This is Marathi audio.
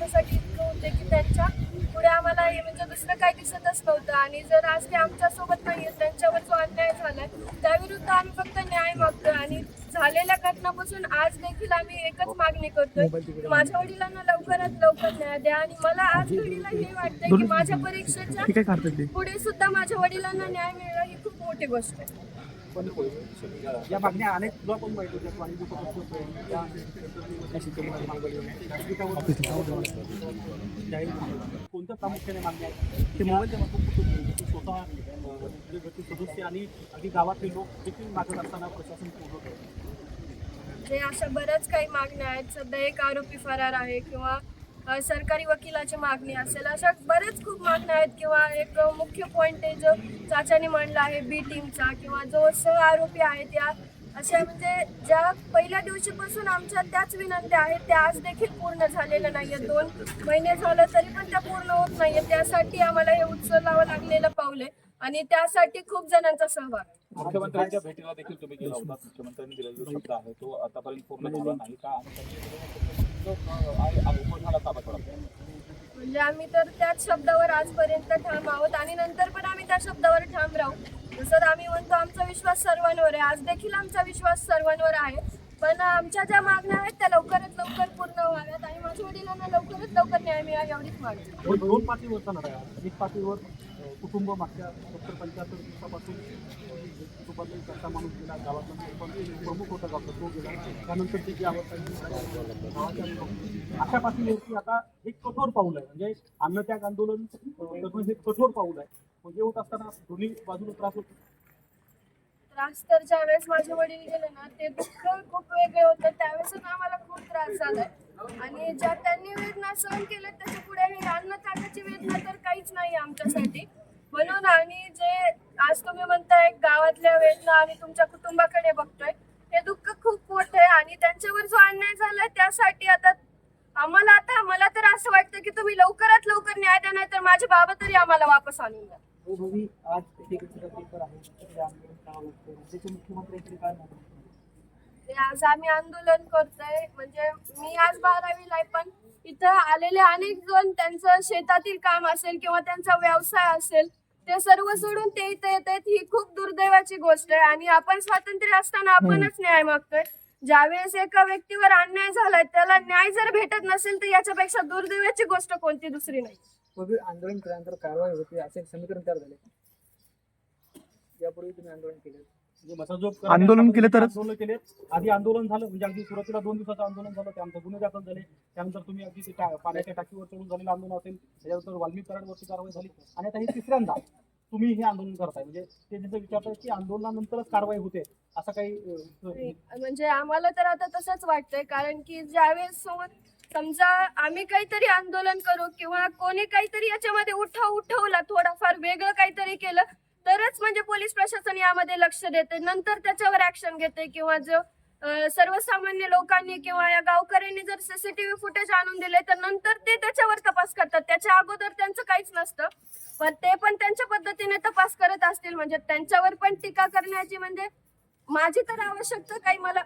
आमच्यासाठी इतकं होते की त्यांच्या पुढे आम्हाला हे म्हणजे दुसरं काही दिसतच नव्हतं. आणि जर आज ते आमच्यासोबत नाही आहेत त्यांच्यावर जो अन्याय झालाय त्याविरुद्ध आम्ही फक्त न्याय मागतोय. आणि झालेल्या घटनापासून आज देखील आम्ही एकच मागणी करतोय. माझ्या वडिलांना लवकरात लवकर न्याय द्या. आणि मला आज घडीला हे वाटतंय की माझ्या परीक्षेच्या पुढे सुद्धा माझ्या वडिलांना न्याय मिळणं ही खूप मोठी गोष्ट आहे. या मागण्या अनेक तुला पण माहिती होत्या झालं. कोणत्या प्रामुख्याने मागण्या आहेत ते मोबाईलच्या माध्यमातून स्वतः घरचे सदस्य आणि अगदी गावातले लोक देखील मागत असताना प्रशासन पूर्ण अशा बऱ्याच काही मागण्या आहेत. सध्या एक आरोपी फरार आहे किंवा सरकारी वकिलाची मागणी असेल. अशा बरेच खूप मागण्या आहेत. किंवा एक मुख्य पॉईंट आहे जो चाचाने म्हणला आहे बी टीमचा किंवा जो सह आरोपी आहे त्या अशा म्हणजे ज्या पहिल्या दिवशीपासून आमच्या त्याच विनंत्या आहेत त्या आज देखील पूर्ण झालेल्या नाही आहेत दोन महिने झालं तरी पण त्या पूर्ण होत नाही त्यासाठी आम्हाला हे उचलावं लागलेलं पावले आणि त्यासाठी खूप जणांचा सहभाग मुख्यमंत्र्यांच्या भेटीला देखील तुम्ही गेला होता. मुख्यमंत्र्यांनी दिलेला जो शब्द आहे तो आतापर्यंत पूर्ण झाला नाही का? म्हणजे आम्ही तर त्याच शब्दावर आजपर्यंत ठाम आहोत आणि नंतर पण आम्ही त्या शब्दावर ठाम राहू. जसं आम्ही म्हणतो आमचा विश्वास सर्वांवर आहे. आज देखील आमचा विश्वास सर्वांवर आहे. पण आमच्या ज्या मागण्या आहेत त्या लवकरात लवकर पूर्ण व्हाव्यात आणि माझ्या वडिलांना लवकरात लवकर न्याय मिळावा एवढीच मागणी. कुटुंब मागच्या सत्तर पंच्याहत्तर दिवसापासून अं, त्यांचा माणूस गेला गावातला सरपंच प्रमुख होता गावचा तो गेला. त्यानंतर त्याची अवस्था ही गावाच्या लोक- अशा पातळीवरती आता एक कठोर पाऊल आहे. म्हणजे अन्नत्याग आंदोलन करणं हे कठोर पाऊल आहे. म्हणजे होत असताना दोन्ही बाजूला त्रास होतो. त्रास तर ज्यावेळेस माझे वडील गेले ना ते दुःख खूप वेगळे होतं. त्यावेळेस आम्हाला खूप त्रास झाला. आणि ज्या त्यांनी वेदना सहन केल्या त्याच्या पुढे हे अन्न त्यागाची वेदना तर काहीच नाही आमच्यासाठी. आणि जे आज तुम्ही म्हणताय गावातल्या वेदना आणि तुमच्या कुटुंबाकडे बघतोय हे दुःख खूप मोठं आहे आणि त्यांच्यावर जो अन्याय झालाय त्यासाठी आता आम्हाला आता मला तर असं वाटतं की तुम्ही लवकरात लवकर न्याय द्या नाही तर माझे बाबा तरी आम्हाला वापस आणून द्या. हो आज आम्ही आंदोलन करतोय म्हणजे मी आज बारावीला आहे पण इथं आलेले अनेक जण त्यांचं शेतातील काम असेल किंवा त्यांचा व्यवसाय असेल ते सर्व सोडून ते इथं येत आहेत ही खूप दुर्दैवाची गोष्ट आहे. आणि आपण स्वातंत्र्य असताना आपणच न्याय मागतोय. ज्यावेळेस एका व्यक्तीवर अन्याय झालाय त्याला न्याय जर भेटत नसेल तर याच्यापेक्षा दुर्दैवाची गोष्ट कोणती? दुसरी नाही. आंदोलन केल्यानंतर कारवाई होते असे एक समीकरण तयार झाले. यापूर्वी तुम्ही आंदोलन केले. आंदोलन केलं तर- आंदोलन केले. आधी आंदोलन झालं म्हणजे अगदी सुरुवातीला दोन दिवसाचं आंदोलन झालं त्यानंतर गुन्हे दाखल झाले. त्यानंतर तुम्ही अगदी ते पाण्याच्या टाकीवर चढून झालेलं आंदोलन असेल त्याच्यानंतर वाल्मी कारवाई झाली. आणि आता हे तिसऱ्यांदा तुम्ही हे आंदोलन करताय. म्हणजे ते तिथं विचारताय की आंदोलनानंतरच कारवाई होते असं काही म्हणजे आम्हाला तर आता तसंच वाटतंय. कारण की ज्यावेळेस समजा आम्ही काहीतरी आंदोलन करू किंवा कोणी काहीतरी याच्यामध्ये उठाव उठवला थोडाफार वेगळं काहीतरी केलं तरच म्हणजे पोलीस प्रशासन यामध्ये लक्ष देते. नंतर त्याच्यावर ऍक्शन घेते किंवा जो सर्वसामान्य लोकांनी किंवा या गावकऱ्यांनी जर सीसीटीव्ही फुटेज आणून दिले तर नंतर ते त्याच्यावर तपास करतात. त्याच्या अगोदर त्यांचं काहीच नसतं. पण ते पण त्यांच्या पद्धतीने तपास करत असतील. म्हणजे त्यांच्यावर पण टीका करण्याची म्हणजे माझी तर आवश्यकता काही मला